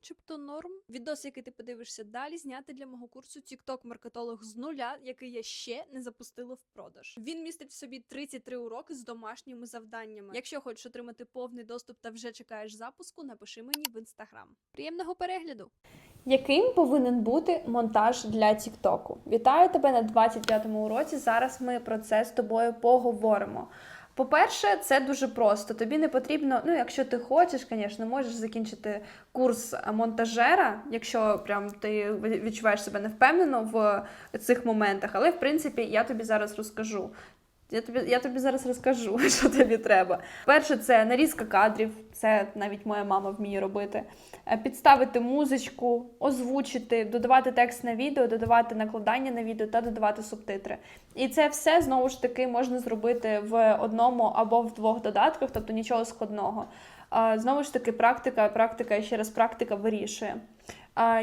начебто норм. Відос, який ти подивишся далі, зняти для мого курсу TikTok маркетолог з нуля, який я ще не запустила в продаж. Він містить в собі 33 уроки з домашніми завданнями. Якщо хочеш отримати повний доступ та вже чекаєш запуску, напиши мені в інстаграм. Приємного перегляду! Яким повинен бути монтаж для Тіктоку? Вітаю тебе на 25-му уроці. Зараз ми про це з тобою поговоримо. По-перше, це дуже просто. Тобі не потрібно, ну якщо ти хочеш, звісно, можеш закінчити курс монтажера, якщо прям ти відчуваєш себе невпевнено в цих моментах. Але в принципі я тобі зараз розкажу. Я тобі, я тобі зараз розкажу, що тобі треба. Перше, це нарізка кадрів, це навіть моя мама вміє робити. Е, Підставити музичку, озвучити, додавати текст на відео, додавати накладання на відео та додавати субтитри. І це все знову ж таки можна зробити в одному або в двох додатках, тобто нічого складного. Знову ж таки, практика, практика і ще раз практика вирішує.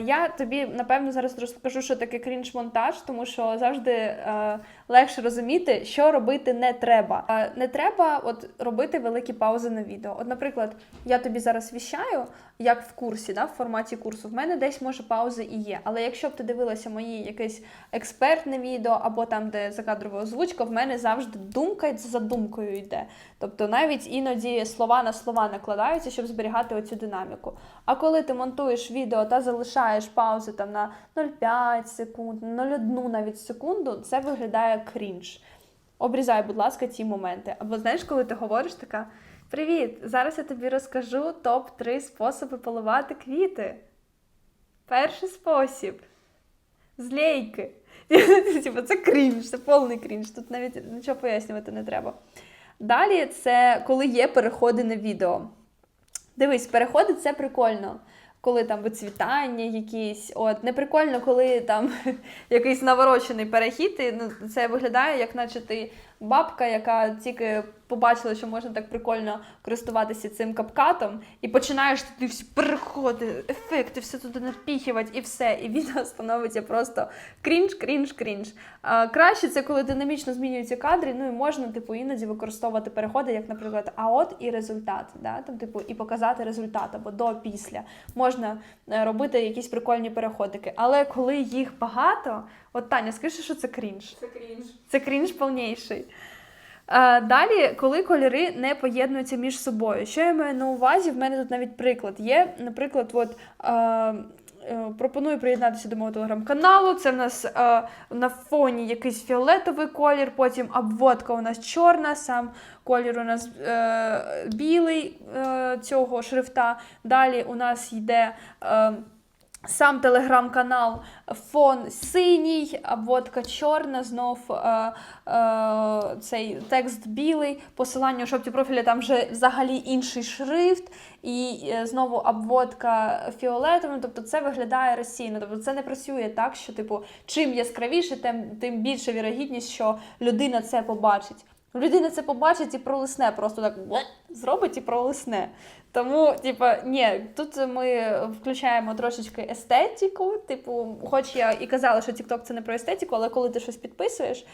Я тобі напевно зараз розкажу, що таке крінж-монтаж, тому що завжди е, легше розуміти, що робити не треба. Не треба от робити великі паузи на відео. От, наприклад, я тобі зараз віщаю, як в курсі, да, в форматі курсу. В мене десь може паузи і є. Але якщо б ти дивилася мої якесь експертне відео або там, де закадрова озвучка, в мене завжди думка за думкою йде. Тобто навіть іноді слова на слова накладаються, щоб зберігати оцю динаміку. А коли ти монтуєш відео та залишаєш паузи там на 0,5 секунд, 0,1 навіть секунду, це виглядає крінж. Обрізай, будь ласка, ці моменти. Або знаєш, коли ти говориш така: Привіт! Зараз я тобі розкажу топ-3 способи поливати квіти. Перший спосіб злейки. Типу, це крінж, це повний крінж. Тут навіть нічого пояснювати не треба. Далі це коли є переходи на відео. Дивись, переходи це прикольно. Коли там вицвітання якісь, от не прикольно, коли там якийсь наворочений перехід, і, ну, це виглядає, як наче ти бабка, яка тільки побачила, що можна так прикольно користуватися цим капкатом, і починаєш туди всі переходи, ефекти, все туди напіхувати і все. І відео становиться просто крінж, крінж, крінж. А, краще це коли динамічно змінюються кадри, ну і можна, типу, іноді використовувати переходи, як, наприклад, а от і результат. Да? Там, типу, і показати результат або до, після. Можна е, робити якісь прикольні переходики. Але коли їх багато, от Таня, скажи, що це крінж. Це крінж. Це крінж повніший. Е, Далі, коли кольори не поєднуються між собою. Що я маю на увазі? В мене тут навіть приклад є. Наприклад, от, е, е, пропоную приєднатися до мого телеграм-каналу. Це в нас е, на фоні якийсь фіолетовий колір, потім обводка у нас чорна, сам колір у нас е, білий е, цього шрифта. Далі у нас йде. Е, Сам телеграм-канал, фон синій, обводка чорна, знов е, е, цей текст білий, посилання у шопті профіля там вже взагалі інший шрифт, і е, знову обводка фіолетовим. Тобто це виглядає розсійно. Тобто це не працює так, що типу, чим яскравіше, тим, тим більша вірогідність, що людина це побачить. Людина це побачить і пролисне, просто так зробить і пролисне. Тому, типа, ні, тут ми включаємо трошечки естетику. Типу, хоч я і казала, що TikTok це не про естетику, але коли ти щось підписуєш,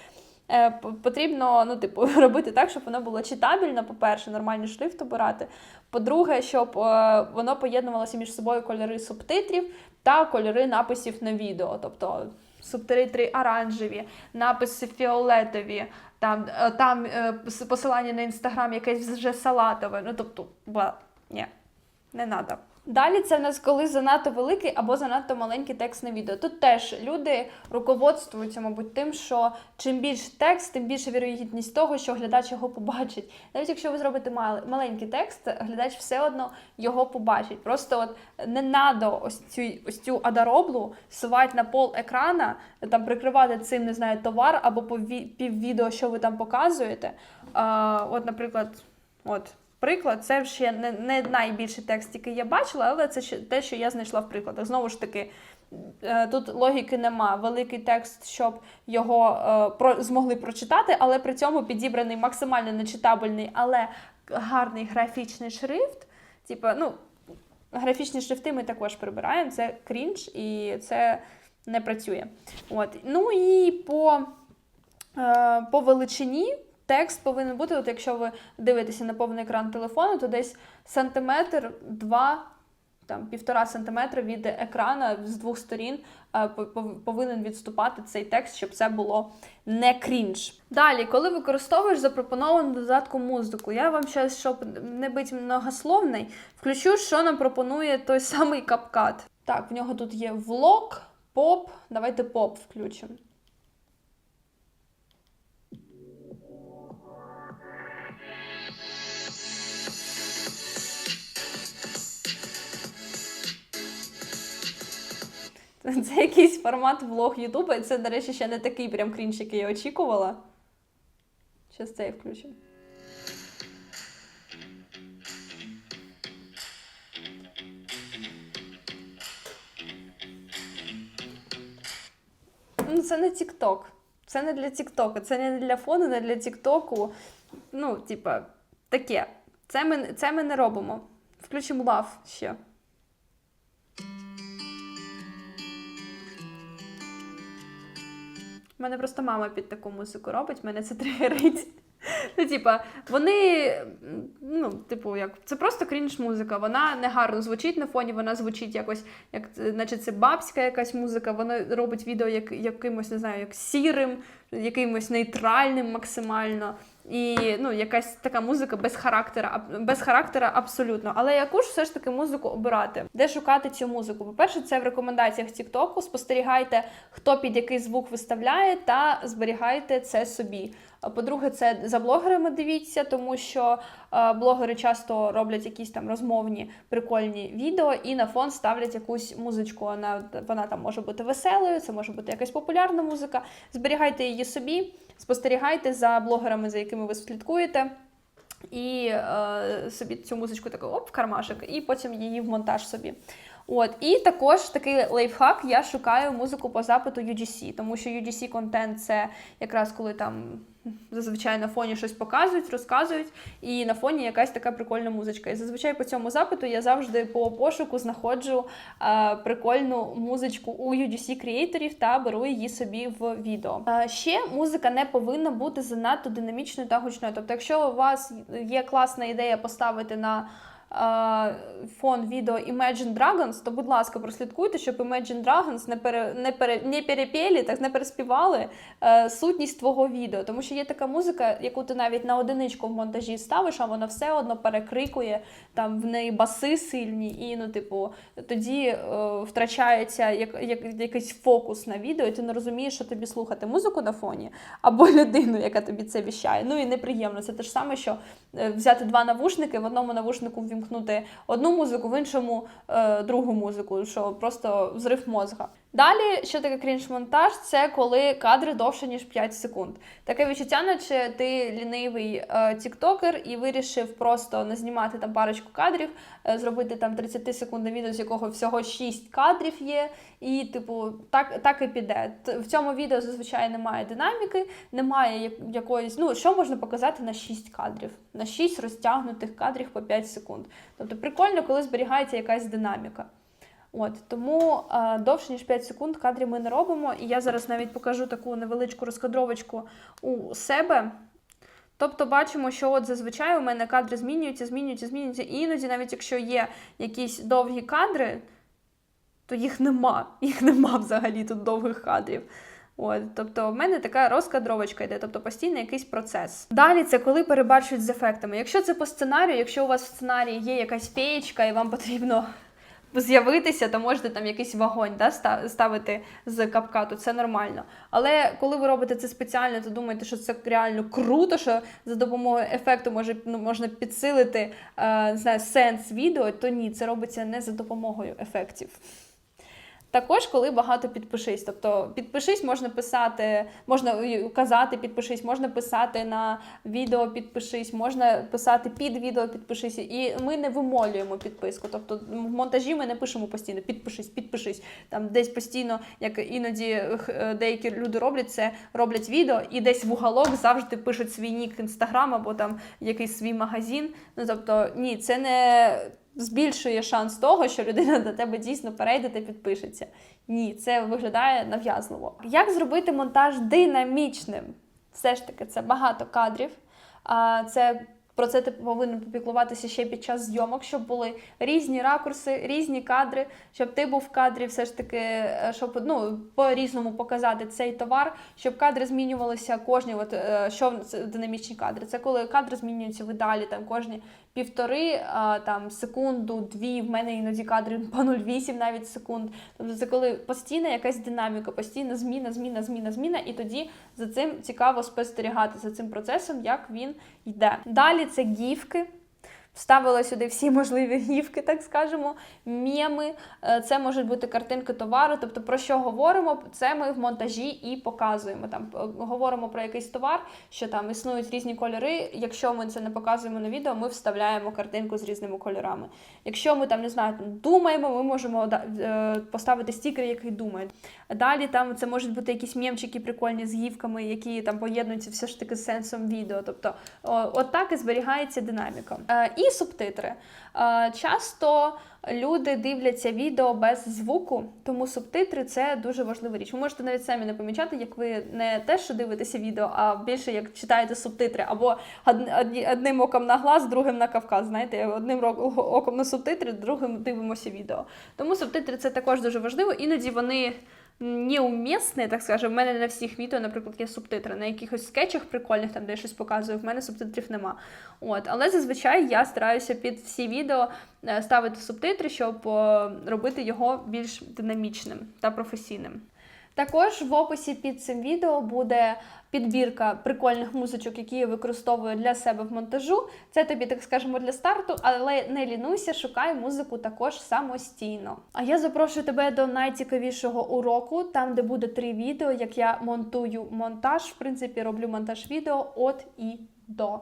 е, потрібно ну, типу, робити так, щоб воно було читабельно, по-перше, нормальний шрифт обирати. По-друге, щоб е, воно поєднувалося між собою кольори субтитрів та кольори написів на відео. Тобто субтитри оранжеві, написи фіолетові, там, е, там с- посилання на інстаграм якесь вже салатове. Ну тобто, ба, ні, не треба. Далі це в нас коли занадто великий або занадто маленький текст на відео. Тут теж люди руководствуються, мабуть, тим, що чим більше текст, тим більше вірогідність того, що глядач його побачить. Навіть якщо ви зробите маленький текст, глядач все одно його побачить. Просто от не надо ось цю ось цю адароблу сувати на пол екрана, там прикривати цим, не знаю, товар або піввідео, що ви там показуєте. А, от, наприклад, от. Приклад, це ще не, не найбільший текст, який я бачила, але це ще те, що я знайшла в прикладах. Знову ж таки, е, тут логіки нема. Великий текст, щоб його е, про, змогли прочитати, але при цьому підібраний максимально нечитабельний, але гарний графічний шрифт. Типа, ну, графічні шрифти ми також прибираємо. Це крінж і це не працює. От. Ну і по, е, по величині. Текст повинен бути, от якщо ви дивитеся на повний екран телефону, то десь сантиметр, два, там півтора сантиметра від екрана з двох сторін е, по- пов- повинен відступати цей текст, щоб це було не крінж. Далі, коли використовуєш запропоновану додатку музику, я вам зараз, щоб не бути многословний, включу, що нам пропонує той самий капкат. Так, в нього тут є влог, поп. Давайте поп включимо. Це якийсь формат влог Ютуба, і це, до речі, ще не такий прям крінж, який я очікувала. Щас цей включимо. Ну, це не TikTok. Це не для TikTok. Це не для фону, не для TikTok. Ну, типа, таке. Це ми, це ми не робимо. Включимо лав ще. Мене просто мама під таку музику робить, мене це тригерить. Ну, типа, вони, ну, типу, як це просто крінж музика. Вона не гарно звучить на фоні, вона звучить якось, як наче це бабська якась музика. Вона робить відео як, якимось, не знаю, як сірим, якимось нейтральним максимально. І ну, якась така музика без характера, без характера абсолютно. Але яку ж все ж таки музику обирати? Де шукати цю музику? По-перше, це в рекомендаціях TikTok. Спостерігайте, хто під який звук виставляє, та зберігайте це собі. По-друге, це за блогерами дивіться, тому що е, блогери часто роблять якісь там розмовні прикольні відео і на фон ставлять якусь музичку. Вона, вона там може бути веселою, це може бути якась популярна музика. Зберігайте її собі, спостерігайте за блогерами, за якими ви слідкуєте. І е, собі цю музичку таку оп в кармашик, і потім її в монтаж собі. От, і також такий лайфхак, я шукаю музику по запиту UGC, тому що UGC контент це якраз коли там зазвичай на фоні щось показують, розказують, і на фоні якась така прикольна музичка. І зазвичай по цьому запиту я завжди по пошуку знаходжу е, прикольну музичку у UGC креаторів та беру її собі в відео. Е, ще музика не повинна бути занадто динамічною та гучною. Тобто, якщо у вас є класна ідея поставити на фон відео Imagine Dragons, то, будь ласка, прослідкуйте, щоб Imagine Dragons не, пере, не, пере, не перепєлі, так не переспівали е, сутність твого відео. Тому що є така музика, яку ти навіть на одиничку в монтажі ставиш, а вона все одно перекрикує, там в неї баси сильні, і ну, типу, тоді е, втрачається як, як, якийсь фокус на відео, і ти не розумієш, що тобі слухати музику на фоні або людину, яка тобі це віщає. Ну і неприємно. Це те ж саме, що е, взяти два навушники, в одному навушнику ввімкнути одну музику, в іншому е, другу музику, що просто взрив мозга. Далі, що таке крінж-монтаж, це коли кадри довше, ніж 5 секунд. Таке відчуття, наче ти лінивий е, тіктокер і вирішив просто не знімати там парочку кадрів, е, зробити там 30 секундне відео, з якого всього 6 кадрів є, і, типу, так, так і піде. В цьому відео зазвичай немає динаміки, немає якоїсь. Ну, що можна показати на 6 кадрів, на 6 розтягнутих кадрів по 5 секунд. Тобто прикольно, коли зберігається якась динаміка. От тому е, довше ніж 5 секунд кадрів ми не робимо. І я зараз навіть покажу таку невеличку розкадровочку у себе. Тобто бачимо, що от зазвичай у мене кадри змінюються, змінюються, змінюються. І іноді, навіть якщо є якісь довгі кадри, то їх нема. Їх нема взагалі тут довгих кадрів. От, тобто, в мене така розкадровочка йде, тобто постійно якийсь процес. Далі це коли перебачують з ефектами. Якщо це по сценарію, якщо у вас в сценарії є якась феєчка і вам потрібно з'явитися, то можете там якийсь вогонь да, ставити з капкату, це нормально. Але коли ви робите це спеціально, то думаєте, що це реально круто, що за допомогою ефекту може, ну, можна підсилити е, не знаю, сенс відео, то ні, це робиться не за допомогою ефектів. Також, коли багато підпишись. Тобто підпишись можна писати, можна казати підпишись, можна писати на відео підпишись, можна писати під відео підпишись. І ми не вимолюємо підписку. Тобто в монтажі ми не пишемо постійно підпишись, підпишись. Там десь постійно, як іноді е, деякі люди роблять це, роблять відео, і десь в уголок завжди пишуть свій нік інстаграм або там якийсь свій магазин. Ну тобто, ні, це не збільшує шанс того, що людина до тебе дійсно перейде та підпишеться. Ні, це виглядає нав'язливо. Як зробити монтаж динамічним? Все ж таки, це багато кадрів. А це Про це ти повинен попіклуватися ще під час зйомок, щоб були різні ракурси, різні кадри, щоб ти був в кадрі, все ж таки, е, щоб ну по-різному показати цей товар, щоб кадри змінювалися кожні. От е, що це динамічні кадри? Це коли кадри змінюються в ідеалі, там кожні півтори там секунду, дві. В мене іноді кадри по 0,8 навіть секунд. Тобто це коли постійна якась динаміка, постійна зміна, зміна, зміна, зміна, і тоді за цим цікаво спостерігати за цим процесом, як він йде. Далі це гіфки. Вставила сюди всі можливі гівки, так скажемо, меми. Е, Це можуть бути картинки товару. Тобто, про що говоримо, це ми в монтажі і показуємо. Там е, говоримо про якийсь товар, що там існують різні кольори. Якщо ми це не показуємо на відео, ми вставляємо картинку з різними кольорами. Якщо ми там не знаю, думаємо, ми можемо е, поставити стікер, який думає. Далі там це можуть бути якісь мємчики прикольні з гівками, які там поєднуються все ж таки з сенсом відео. Тобто, от і зберігається динаміка. Е, і субтитри. Е, часто люди дивляться відео без звуку, тому субтитри це дуже важлива річ. Ви можете навіть самі не помічати, як ви не те, що дивитеся відео, а більше як читаєте субтитри, або одним оком на глаз, другим на Кавказ. Знаєте, одним оком на субтитри, другим дивимося відео. Тому субтитри це також дуже важливо. Іноді вони неумісні, так скажем, В мене на всіх відео, наприклад, є субтитри. На якихось скетчах прикольних, там де я щось показую, в мене субтитрів нема. От, але зазвичай я стараюся під всі відео е, ставити субтитри, щоб е, робити його більш динамічним та професійним. Також в описі під цим відео буде підбірка прикольних музичок, які я використовую для себе в монтажу. Це тобі, так скажемо, для старту, але не лінуйся, шукай музику також самостійно. А я запрошую тебе до найцікавішого уроку, там де буде три відео, як я монтую монтаж. В принципі, роблю монтаж відео от і до.